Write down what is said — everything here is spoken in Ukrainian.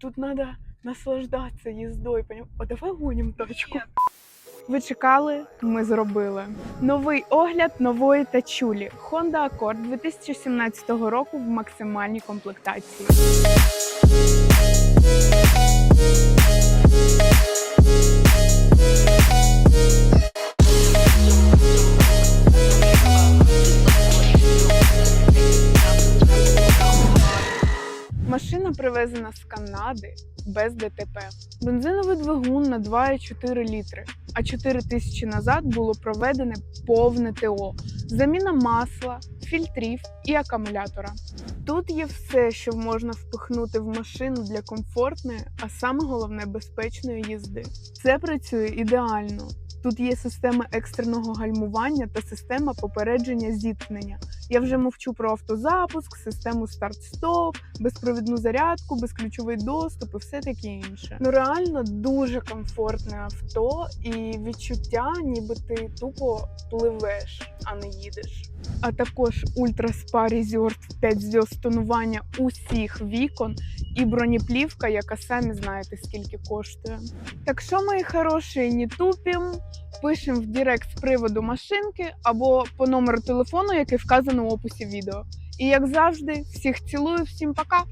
Тут треба наслаждатися їздою. О, давай гонім тачку. Ви чекали, ми зробили. Новий огляд нової тачулі Honda Accord 2017 року в максимальній комплектації. Машина привезена з Канади без ДТП. Бензиновий двигун на 2,4 літри, а 4 тисячі назад було проведене повне ТО, заміна масла, фільтрів і акумулятора. Тут є все, що можна впихнути в машину для комфортної, а саме головне безпечної їзди. Це працює ідеально. Тут є система екстреного гальмування та система попередження зіткнення. Я вже мовчу про автозапуск, систему старт-стоп, безпровідну зарядку, безключовий доступ і все таке інше. Ну реально дуже комфортне авто і відчуття, ніби ти тупо пливеш, а не їдеш. А також Ultra Spa Resort 5 зв'язок тонування усіх вікон і бронеплівка, яка самі знаєте скільки коштує. Так що, мої хороші, не тупім, пишемо в Директ з приводу машинки або по номеру телефону, який вказано в описі відео. І як завжди, всіх цілую, всім пока!